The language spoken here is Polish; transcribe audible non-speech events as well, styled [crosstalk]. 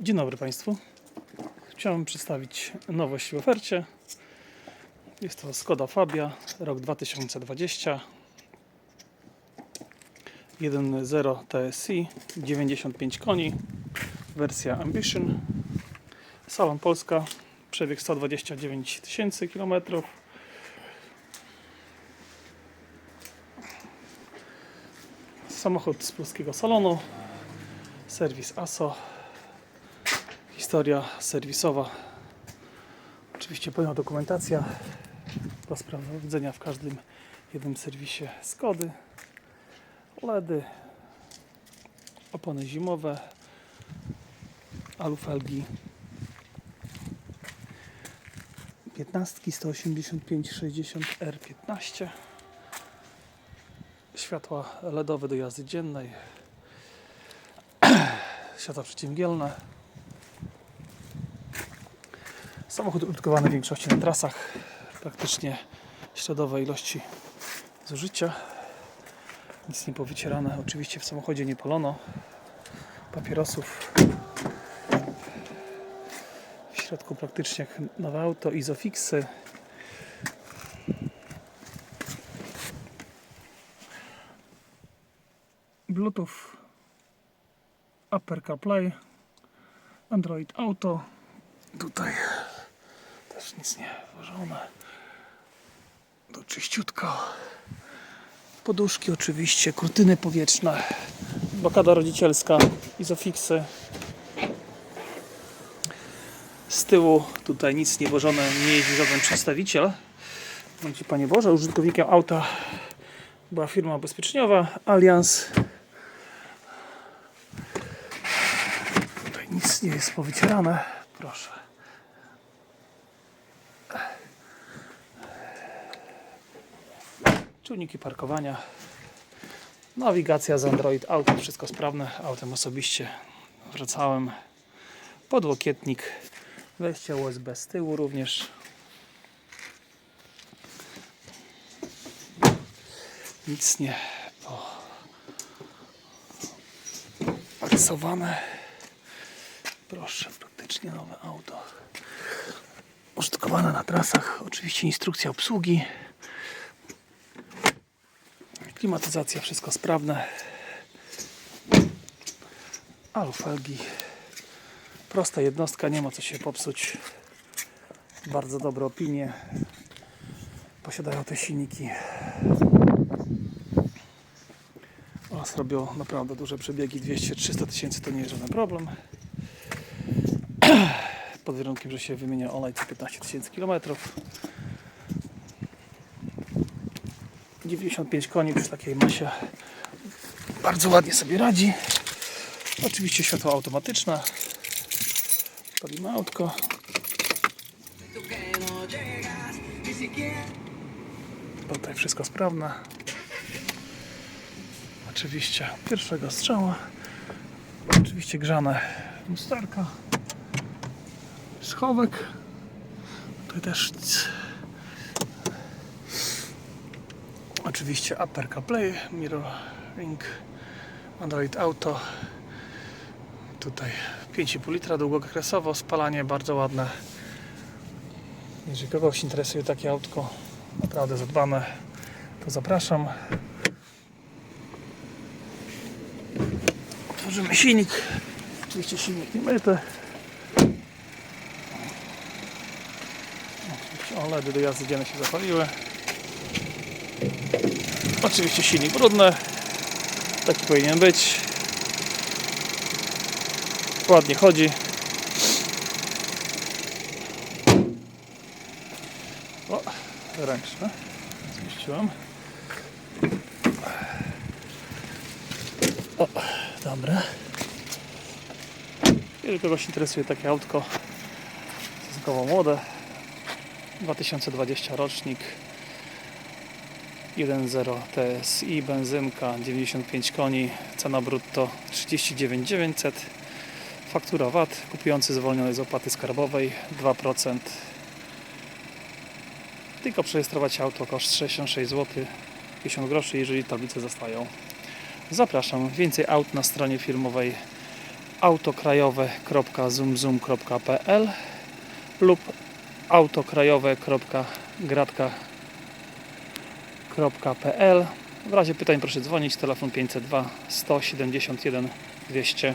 Dzień dobry Państwu. Chciałem przedstawić nowość w ofercie. Jest to Skoda Fabia, rok 2020. 1.0 TSI, 95 koni, wersja Ambition. Salon Polska, przebieg 129 tysięcy kilometrów. Samochód z polskiego salonu, serwis ASO, historia serwisowa. Oczywiście pełna dokumentacja do sprawdzenia w każdym jednym serwisie Skody. LEDy, opony zimowe, alufelgi 15 185 60 R15 światła LEDowe do jazdy dziennej [clears throat] światła przeciwmgielne Samochód użytkowany w większości na trasach, praktycznie śladowe ilości zużycia. Nic nie powycierane. Oczywiście w samochodzie nie palono papierosów. W środku praktycznie jak nowe auto, izofixy. Bluetooth, Apple CarPlay, Android Auto. Tutaj też nic nie włożone. To czyściutko. Poduszki oczywiście, kurtyny powietrzne, blokada rodzicielska, izofixy. Z tyłu tutaj nic nie włożone, nie jeździ żaden przedstawiciel. Bądź Panie Boże, użytkownikiem auta była firma ubezpieczeniowa Allianz. Tutaj nic nie jest powycierane. Proszę. Czujniki parkowania. Nawigacja z Android Auto, wszystko sprawne. Autem osobiście wracałem. Podłokietnik, wejście USB z tyłu również. Nic nie rysowane. Proszę, praktycznie nowe auto. Użytkowane na trasach. Oczywiście instrukcja obsługi. Klimatyzacja, wszystko sprawne. Alufelgi. Prosta jednostka, nie ma co się popsuć. Bardzo dobre opinie. Posiadają te silniki. Oraz robią naprawdę duże przebiegi. 200-300 tysięcy to nie jest żaden problem. [clears throat] Pod warunkiem, że się wymienia olej co 15 tysięcy kilometrów. 95 koni przy takiej masie bardzo ładnie sobie radzi. Oczywiście światło automatyczne. Palimy autko. Tutaj wszystko sprawne. Oczywiście pierwszego strzała. Oczywiście grzane lusterka. Schowek. Tutaj też. Oczywiście Apple CarPlay, Mirroring, Android Auto. Tutaj 5,5 litra długokresowo, spalanie bardzo ładne. Jeżeli kogoś interesuje takie autko, naprawdę zadbane, to zapraszam. Otworzymy silnik. Oczywiście silnik nie myty. Oczywiście OLEDy do jazdy dziennej się zapaliły. Oczywiście silnik brudny. Taki powinien być. Ładnie chodzi. O, ręczne. Zmieściłem. O, dobra. Jeżeli kogoś interesuje takie autko, stosunkowo młode, 2020 rocznik, 1.0 TSI, benzynka 95 koni, cena brutto 39 900, faktura VAT, kupujący zwolniony z opłaty skarbowej 2%. Tylko przerejestrować auto koszt 66 zł 50 groszy, jeżeli tablice zostają. Zapraszam, więcej aut na stronie firmowej autokrajowe.zoomzoom.pl lub autokrajowe.gratka.pl W razie pytań proszę dzwonić. Telefon 502 171 200